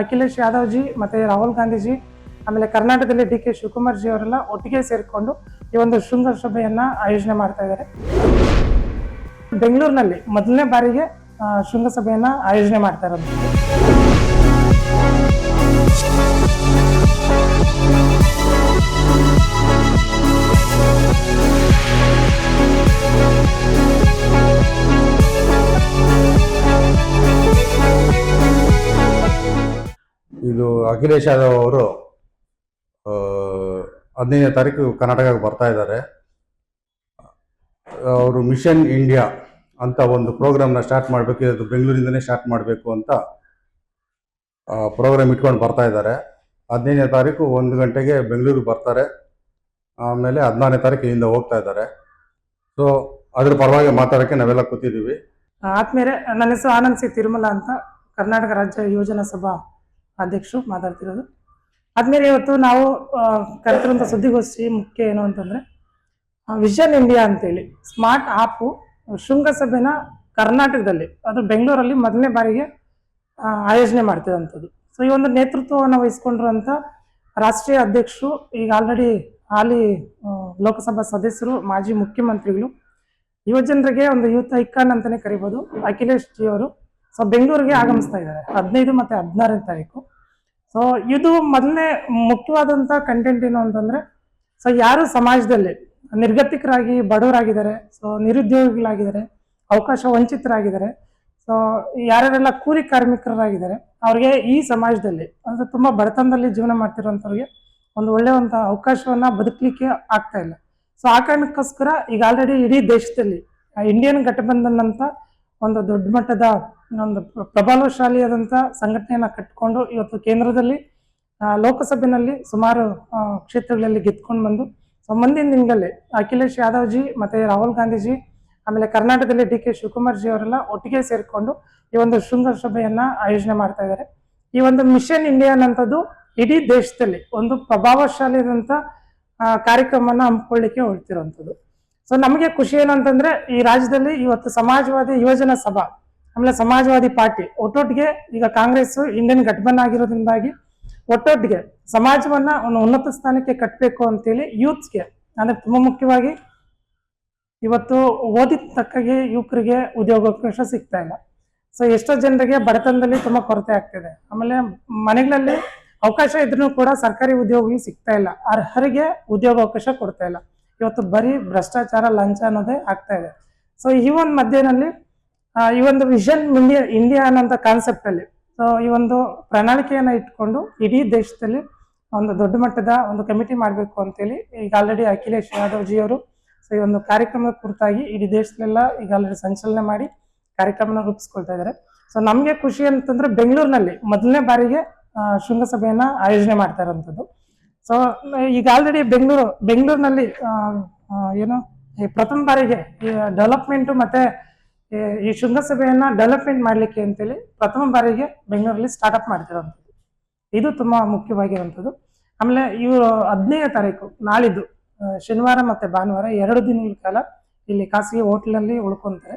Akhilesh Yadav G ಮತ್ತೆ ರಾಹುಲ್ ಗಾಂಧೀಜಿ, ಆಮೇಲೆ ಕರ್ನಾಟಕದಲ್ಲಿ ಡಿ ಕೆ ಶಿವಕುಮಾರ್ ಜಿ ಅವರೆಲ್ಲ ಒಟ್ಟಿಗೆ ಸೇರಿಕೊಂಡು ಈ ಒಂದು ಶೃಂಗಸಭೆಯನ್ನ ಆಯೋಜನೆ ಮಾಡ್ತಾ ಇದ್ದಾರೆ. ಬೆಂಗಳೂರಿನಲ್ಲಿ ಮೊದಲನೇ ಬಾರಿಗೆ ಶೃಂಗಸಭೆಯನ್ನ ಆಯೋಜನೆ ಮಾಡ್ತಾ ಇರೋದು. ಇದು ಅಖಿಲೇಶ್ ಯಾದವ್ ಅವರು ಹದಿನೈದನೇ ತಾರೀಕು ಕರ್ನಾಟಕಕ್ಕೆ ಬರ್ತಾ ಇದ್ದಾರೆ. ಅವರು ಮಿಷನ್ ಇಂಡಿಯಾ ಅಂತ ಒಂದು ಪ್ರೋಗ್ರಾಮ್ನ ಸ್ಟಾರ್ಟ್ ಮಾಡಬೇಕು, ಇದು ಬೆಂಗಳೂರಿಂದನೇ ಸ್ಟಾರ್ಟ್ ಮಾಡಬೇಕು ಅಂತ ಪ್ರೋಗ್ರಾಮ್ ಇಟ್ಕೊಂಡು ಬರ್ತಾ ಇದ್ದಾರೆ. ಹದಿನೈದನೇ ತಾರೀಕು ಒಂದು ಗಂಟೆಗೆ ಬೆಂಗಳೂರಿಗೆ ಬರ್ತಾರೆ. ಆಮೇಲೆ ಹದಿನಾರನೇ ತಾರೀಕು ಇಲ್ಲಿಂದ ಹೋಗ್ತಾ ಇದ್ದಾರೆ. ಸೊ ಅದ್ರ ಪರವಾಗಿ ಮಾತಾಡೋಕ್ಕೆ ನಾವೆಲ್ಲ ಕೂತಿದ್ದೀವಿ. ಆದ್ಮೇಲೆ ನನ್ನ ಹೆಸರು ಆನಂದ್ ಸಿ ತಿರುಮಲ ಅಂತ ಕರ್ನಾಟಕ ರಾಜ್ಯ ಯೋಜನಾ ಸಭಾ ಅಧ್ಯಕ್ಷರು ಮಾತಾಡ್ತಿರೋದು. ಆದ್ಮೇಲೆ ಇವತ್ತು ನಾವು ಕರೆತಿರುವಂಥ ಸುದ್ದಿಗೋಷ್ಠಿ ಮುಖ್ಯ ಏನು ಅಂತಂದ್ರೆ ವಿಷನ್ ಇಂಡಿಯಾ ಅಂತೇಳಿ, ಸ್ಮಾರ್ಟ್ ಆಪು ಶೃಂಗಸಭೆನ ಕರ್ನಾಟಕದಲ್ಲಿ, ಅದು ಬೆಂಗಳೂರಲ್ಲಿ ಮೊದಲನೇ ಬಾರಿಗೆ ಆಯೋಜನೆ ಮಾಡ್ತಿರೋಂಥದ್ದು ಸೊ ಈ ಒಂದು ನೇತೃತ್ವವನ್ನು ವಹಿಸ್ಕೊಂಡಿರುವಂಥ ರಾಷ್ಟ್ರೀಯ ಅಧ್ಯಕ್ಷರು, ಈಗ ಆಲ್ರೆಡಿ ಹಾಲಿ ಲೋಕಸಭಾ ಸದಸ್ಯರು, ಮಾಜಿ ಮುಖ್ಯಮಂತ್ರಿಗಳು ಯುವಜನರಿಗೆ ಒಂದು ಯೂತ್ ಐಕಾನ್ ಅಂತಲೇ ಕರಿಬೋದು, ಅಖಿಲೇಶ್ ಜಿ ಅವರು ಸೊ ಬೆಂಗಳೂರಿಗೆ ಆಗಮಿಸ್ತಾ ಇದ್ದಾರೆ. ಹದಿನೈದು ಮತ್ತೆ ಹದಿನಾರನೇ ತಾರೀಕು. ಸೊ ಇದು ಮೊದಲನೇ ಮುಖ್ಯವಾದಂಥ ಕಂಟೆಂಟ್ ಏನು ಅಂತಂದರೆ ಸೊ ಯಾರು ಸಮಾಜದಲ್ಲಿ ನಿರ್ಗತಿಕರಾಗಿ ಬಡವರಾಗಿದ್ದಾರೆ ಸೊ ನಿರುದ್ಯೋಗಿಗಳಾಗಿದ್ದಾರೆ, ಅವಕಾಶ ವಂಚಿತರಾಗಿದ್ದಾರೆ ಸೊ ಯಾರ್ಯಾರೆಲ್ಲ ಕೂಲಿ ಕಾರ್ಮಿಕರಾಗಿದ್ದಾರೆ, ಅವ್ರಿಗೆ ಈ ಸಮಾಜದಲ್ಲಿ, ಅಂದ್ರೆ ತುಂಬಾ ಬಡತನದಲ್ಲಿ ಜೀವನ ಮಾಡ್ತಿರೋಂಥವ್ರಿಗೆ ಒಂದು ಒಳ್ಳೆಯವಂಥ ಅವಕಾಶವನ್ನು ಬದುಕಲಿಕ್ಕೆ ಆಗ್ತಾ ಇಲ್ಲ. ಸೊ ಆ ಕಾರಣಕ್ಕೋಸ್ಕರ ಈಗ ಆಲ್ರೆಡಿ ಇಡೀ ದೇಶದಲ್ಲಿ ಇಂಡಿಯನ್ ಘಟಬಂಧನ್ ಅಂತ ಒಂದು ದೊಡ್ಡ ಮಟ್ಟದ ಒಂದು ಪ್ರ- ಪ್ರಭಾವಶಾಲಿಯಾದಂಥ ಸಂಘಟನೆಯನ್ನ ಕಟ್ಟಿಕೊಂಡು ಇವತ್ತು ಕೇಂದ್ರದಲ್ಲಿ ಲೋಕಸಭೆಯಲ್ಲಿ ಸುಮಾರು ಕ್ಷೇತ್ರಗಳಲ್ಲಿ ಗೆದ್ಕೊಂಡು ಬಂದು ಸೊ ಮುಂದಿನ ದಿನದಲ್ಲಿ ಅಖಿಲೇಶ್ ಯಾದವ್ ಜಿ ಮತ್ತೆ ರಾಹುಲ್ ಗಾಂಧೀಜಿ, ಆಮೇಲೆ ಕರ್ನಾಟಕದಲ್ಲಿ ಡಿ ಕೆ ಶಿವಕುಮಾರ್ ಜಿ ಅವರೆಲ್ಲ ಒಟ್ಟಿಗೆ ಸೇರಿಕೊಂಡು ಈ ಒಂದು ಶೃಂಗಸಭೆಯನ್ನು ಆಯೋಜನೆ ಮಾಡ್ತಾ ಇದ್ದಾರೆ. ಈ ಒಂದು ಮಿಷನ್ ಇಂಡಿಯಾ ಅನ್ನೋಂಥದ್ದು ಇಡೀ ದೇಶದಲ್ಲಿ ಒಂದು ಪ್ರಭಾವಶಾಲಿಯಾದಂಥ ಕಾರ್ಯಕ್ರಮವನ್ನು ಹಮ್ಮಿಕೊಳ್ಳಿಕ್ಕೆ ಹೊರಟಿರುವಂಥದ್ದು ಸೊ ನಮಗೆ ಖುಷಿ ಏನಂತಂದ್ರೆ ಈ ರಾಜ್ಯದಲ್ಲಿ ಇವತ್ತು ಸಮಾಜವಾದಿ ಯುವಜನ ಸಭಾ ಆಮೇಲೆ ಸಮಾಜವಾದಿ ಪಾರ್ಟಿ, ಒಟ್ಟೊಟ್ಟಿಗೆ ಈಗ ಕಾಂಗ್ರೆಸ್, ಇಂಡಿಯನ್ ಗಠಬಂಧನ್ ಆಗಿರೋದ್ರಿಂದಾಗಿ ಒಟ್ಟೊಟ್ಟಿಗೆ ಸಮಾಜವನ್ನ ಒಂದು ಉನ್ನತ ಸ್ಥಾನಕ್ಕೆ ಕಟ್ಟಬೇಕು ಅಂತೇಳಿ ಯೂತ್ಸ್ಗೆ, ಅಂದ್ರೆ ತುಂಬಾ ಮುಖ್ಯವಾಗಿ ಇವತ್ತು ಓದಿದ ತಕ್ಕಾಗೆ ಯುವಕರಿಗೆ ಉದ್ಯೋಗಾವಕಾಶ ಸಿಗ್ತಾ ಇಲ್ಲ. ಸೊ ಎಷ್ಟೋ ಜನರಿಗೆ ಬಡತನದಲ್ಲಿ ತುಂಬಾ ಕೊರತೆ ಆಗ್ತಿದೆ. ಆಮೇಲೆ ಮನೆಗಳಲ್ಲಿ ಅವಕಾಶ ಇದ್ರೂ ಕೂಡ ಸರ್ಕಾರಿ ಉದ್ಯೋಗಗಳು ಸಿಗ್ತಾ ಇಲ್ಲ. ಅರ್ಹರಿಗೆ ಉದ್ಯೋಗಾವಕಾಶ ಕೊಡ್ತಾ ಇಲ್ಲ. ಇವತ್ತು ಬರೀ ಭ್ರಷ್ಟಾಚಾರ ಲಂಚ ಅನ್ನೋದೇ ಆಗ್ತಾ ಇದೆ. ಸೊ ಈ ಒಂದು ಮಧ್ಯದಲ್ಲಿ ಈ ಒಂದು ವಿಷನ್ ಇಂಡಿಯಾ ಇಂಡಿಯಾ ಅನ್ನೋಂಥ ಕಾನ್ಸೆಪ್ಟ್ ಅಲ್ಲಿ. ಸೊ ಈ ಒಂದು ಪ್ರಣಾಳಿಕೆಯನ್ನ ಇಟ್ಕೊಂಡು ಇಡೀ ದೇಶದಲ್ಲಿ ಒಂದು ದೊಡ್ಡ ಮಟ್ಟದ ಒಂದು ಕಮಿಟಿ ಮಾಡಬೇಕು ಅಂತೇಳಿ ಈಗ ಆಲ್ರೆಡಿ ಅಖಿಲೇಶ್ ಯಾದವ್ ಜಿ ಅವರು ಸೊ ಈ ಒಂದು ಕಾರ್ಯಕ್ರಮದ ಕುರಿತಾಗಿ ಇಡೀ ದೇಶದಲ್ಲೆಲ್ಲ ಈಗ ಆಲ್ರೆಡಿ ಸಂಚಲನೆ ಮಾಡಿ ಕಾರ್ಯಕ್ರಮನ ರೂಪಿಸ್ಕೊಳ್ತಾ ಇದ್ದಾರೆ. ಸೊ ನಮಗೆ ಖುಷಿ ಅಂತಂದ್ರೆ ಬೆಂಗಳೂರಿನಲ್ಲಿ ಮೊದಲನೇ ಬಾರಿಗೆ ಶೃಂಗಸಭೆಯನ್ನ ಆಯೋಜನೆ ಮಾಡ್ತಾ ಇರೋಂಥದ್ದು. ಸೊ ಈಗ ಆಲ್ರೆಡಿ ಬೆಂಗಳೂರು, ಬೆಂಗಳೂರಿನಲ್ಲಿ ಏನು ಪ್ರಥಮ ಬಾರಿಗೆ ಡೆವಲಪ್ಮೆಂಟ್ ಮತ್ತೆ ಈ- ಶೃಂಗಸಭೆಯನ್ನ ಡೆವಲಪ್ಮೆಂಟ್ ಮಾಡ್ಲಿಕ್ಕೆ ಅಂತೇಳಿ ಪ್ರಥಮ ಬಾರಿಗೆ ಬೆಂಗಳೂರಲ್ಲಿ ಸ್ಟಾರ್ಟ್ಅಪ್ ಮಾಡ್ತಿರೋಂಥದ್ದು ಇದು ತುಂಬಾ ಮುಖ್ಯವಾಗಿರುವಂಥದ್ದು. ಆಮೇಲೆ ಇವರು ಹದಿನೈದನೇ ತಾರೀಕು, ನಾಳಿದ್ದು ಶನಿವಾರ ಮತ್ತೆ ಭಾನುವಾರ ಎರಡು ದಿನಗಳ ಕಾಲ ಇಲ್ಲಿ ಖಾಸಗಿ ಹೋಟ್ಲಲ್ಲಿ ಉಳ್ಕೊಂತಾರೆ.